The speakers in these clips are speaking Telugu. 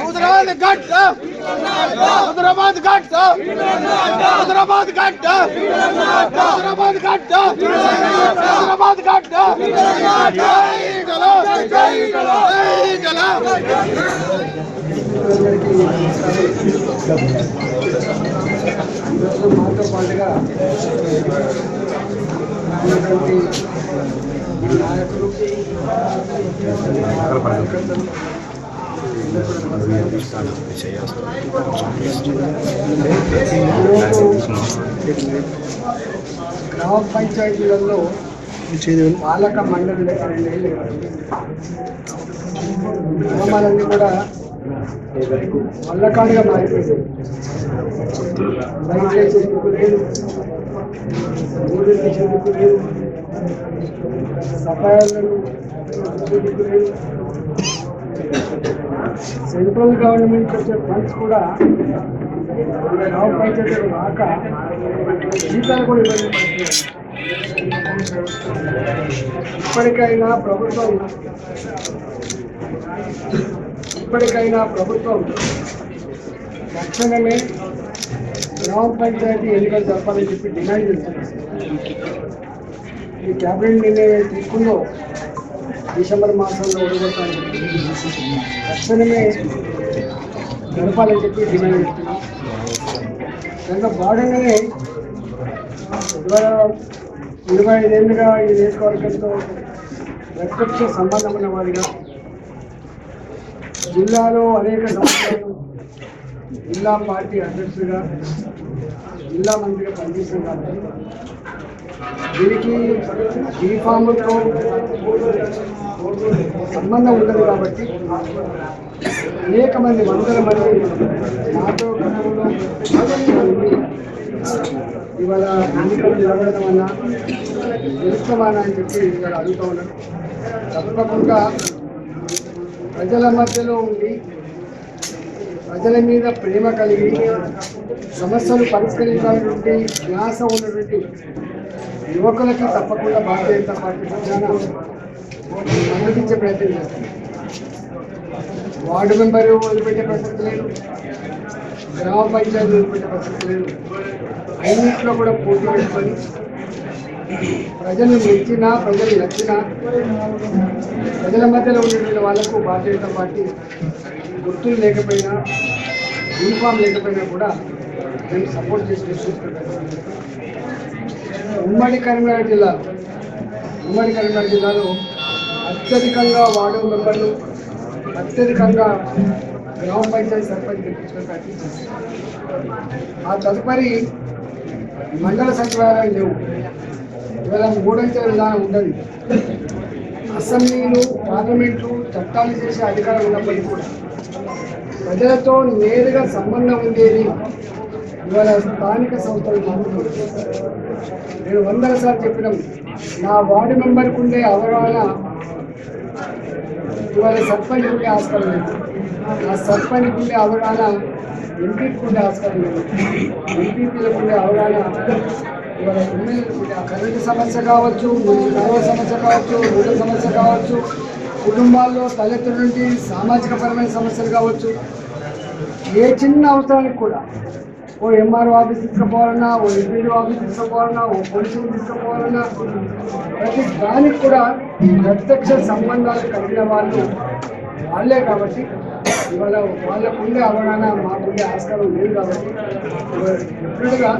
హైదరాబాద్ గట్ హైదరాబాద్ గట్ హైదరాబాద్ గట్ హైదరాబాద్ గట్ హైదరాబాద్ గట్ జై జై గలా ఈరోజు మాతో పాటుగా ఉన్నటువంటి గ్రామ పంచాయతీలలో పాలక మండలి గ్రామాలన్నీ కూడా వల్లకాడుగా మారిపోయింది లేదు ఊరికి చెందుకు లేదు. సఫాయాలను సెంట్రల్ గవర్నమెంట్ వచ్చే ఫండ్స్ కూడా గ్రామ పంచాయతీలు రాక జీతాలు కూడా ఇబ్బంది ఇప్పటికైనా ప్రభుత్వం ఇప్పటికైనా ప్రభుత్వం తక్షణమే గ్రామ పంచాయతీ ఎన్నికలు జరపాలని చెప్పి డిమాండ్ చేస్తున్నారు. ఈ ట్యాబ్లెట్ నిర్ణయం తీసుకుందో డిసెంబర్ మాసంలో ఓడిపోతామని చెప్పి తక్షణమే గడపాలని చెప్పి డిమాండ్ చేస్తున్నాం. కనుక బాడీని ఇవాళ ఇరవై ఐదేళ్ళుగా ఈ నియోజకవర్గంతో ప్రత్యక్ష సంబంధం ఉన్న వారిగా జిల్లాలో అనేక సంవత్సరాలు జిల్లా పార్టీ అధ్యక్షుడిగా జిల్లా మంత్రిగా పనిచేసిన కాబట్టి దీనికి బీఫామ్తో సంబంధం ఉండదు కాబట్టి అనేక మంది వందల మంది నాతో గతంలో ఇవాళ ఎన్నికలు జరగడం వల్ల గెలుస్తామని అని చెప్పి ఇవాళ అడుగుతూ ఉన్నాను తప్పకుండా ప్రజల మధ్యలో ఉండి ప్రజల మీద ప్రేమ కలిగి సమస్యలు పరిష్కరించాలన్నటువంటి ధ్యాస ఉన్నటువంటి యువకులకి తప్పకుండా భారతీయ జనతా పార్టీ పక్షాన మద్దతిచ్చే ప్రయత్నం చేస్తుంది వార్డు మెంబరు వదిలిపెట్టే పరిస్థితి లేదు. గ్రామ పంచాయతీ వదిలిపెట్టే పరిస్థితి లేదు. అన్నింటిలో కూడా పోటీ పెట్టుకొని ప్రజలు మెచ్చినా ప్రజలు నచ్చినా ప్రజల మధ్యలో ఉన్నటువంటి వాళ్ళకు భారతీయ జనతా పార్టీ గుర్తులు లేకపోయినా యూనిఫామ్ లేకపోయినా కూడా సపోర్ట్ ఉమ్మడి కరీంనగర్ జిల్లా ఉమ్మడి కరీంనగర్ జిల్లాలో అత్యధికంగా వార్డు మెంబర్లు అత్యధికంగా గ్రామ పంచాయతీ సర్పంచ్ గెలిపించడం చేశారు. ఆ తదుపరి మండల సచివాలయం లేవు. ఇవాళ మూడంచెల విధానం ఉండదు అసెంబ్లీలు పార్లమెంట్లు చట్టాలు చేసే అధికారం ఉన్నప్పటికీ కూడా ప్రజలతో నేరుగా సంబంధం ఉండేది ఇవాళ స్థానిక సంస్థలు నేను వందల సార్లు చెప్పినాం నా వార్డు మెంబర్కి ఉండే అవగాహన ఇవాళ సర్పంచ్ ఉండే ఆస్కారం లేదు. ఆ సర్పంచ్ ఉండే అవగాహన ఎంపీకి ఉండే ఆస్కారం లేదు. ఎంపీపీలకు ఉండే అవగాహన ఇవాళ కరెంటు సమస్య కావచ్చు కాలువ సమస్య కావచ్చు ఊళ్ళ సమస్య కావచ్చు కుటుంబాల్లో తలెత్తునటువంటి సామాజిక పరమైన సమస్యలు కావచ్చు ఏ చిన్న అవసరానికి కూడా ఓ ఎంఆర్ఓ ఆఫీస్ తీసుకుపోవాలన్నా ఓ ఎంపీడీ ఆఫీస్ తీసుకుపోవాలన్నా ఓ పోలీసులు తీసుకుపోవాలన్నా ప్రతి దానికి కూడా ప్రత్యక్ష సంబంధాలు కలిగిన వాళ్ళు వాళ్ళే కాబట్టి ఇవాళ వాళ్ళకు ఉండే అవగాహన మాకుండే ఆస్కారం లేదు కాబట్టి ఎప్పుడుగా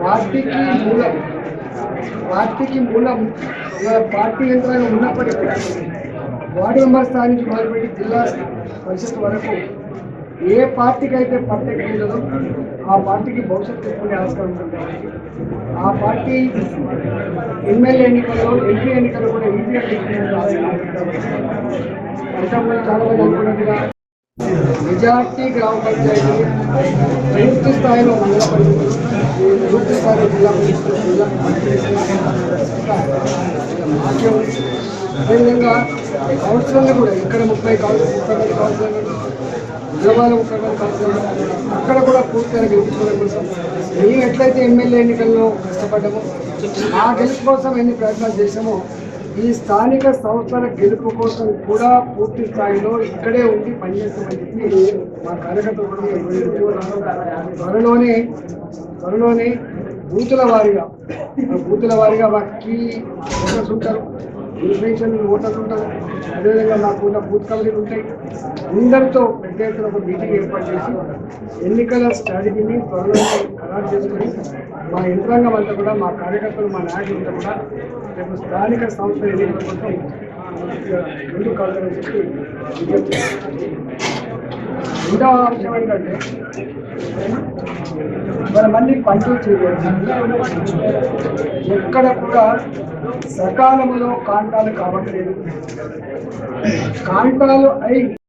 పార్టీకి మూలం పార్టీకి మూలం ఇవాళ పార్టీ యంత్రాంగం ఉన్నప్పటికీ వార్డు మెంబర్ స్థాయి నుంచి మొదలుపెట్టి జిల్లా పరిషత్ వరకు ఏ పార్టీకి అయితే పట్టక ఉండదో ఆ పార్టీకి భవిష్యత్తు చెప్పుకునే ఆస్కారం ఉంటుంది ఆ పార్టీ ఎమ్మెల్యే ఎన్నికల్లో ఎంపీ ఎన్నికల్లో కూడా ఈజీగా తీసుకునే చాలా మంది అనుకున్నట్టుగా మెజార్టీ గ్రామ పంచాయతీ పూర్తి స్థాయిలో మండల పరిషత్తులు పూర్తి స్థాయిలో జిల్లా పరిషత్తులు జిల్లా అదేవిధంగా కౌన్సిలర్లు కూడా ఇక్కడ ముప్పై కౌన్సిల్ ముప్పై మంది కౌన్సిలర్లు హైదరాబాద్ అక్కడ కూడా పూర్తిగా గెలుపుకోవడం కోసం మేము ఎట్లయితే ఎమ్మెల్యే ఎన్నికల్లో కష్టపడ్డామో ఆ గెలుపు కోసం ఎన్ని ప్రయత్నాలు చేశామో ఈ స్థానిక సంస్థల గెలుపు కోసం కూడా పూర్తి స్థాయిలో ఇక్కడే ఉండి పనిచేస్తామని చెప్పి మా కార్యకర్తలు కూడా త్వరలోనే త్వరలోనే బూతుల వారీగా. బూతుల వారీగా వాటికి ఓటర్స్ ఉంటారు ఇన్ఫెక్షన్ ఓటర్స్ ఉంటారు అదేవిధంగా నాకు ఉన్న బూత్ కమిటీలు ఉంటాయి. అందరితో పెద్ద ఎత్తున ఒక మీటింగ్ ఏర్పాటు చేసి ఎన్నికల స్ట్రాటజీని త్వరలో ఖరారు చేసుకొని మా యంత్రాంగం అంతా కూడా మా కార్యకర్తలు మా నాయకులంతా కూడా రేపు స్థానిక సంస్థ ఎన్నికల కోసం ముందు కలగాలని చెప్పి విజ్ఞప్తి రెండవ అంశం ఏంటంటే మన మళ్ళీ పంటలు ఎక్కడ కూడా సకాలంలో కాంటాలు కావట్లేదు. కాంటాలు అయి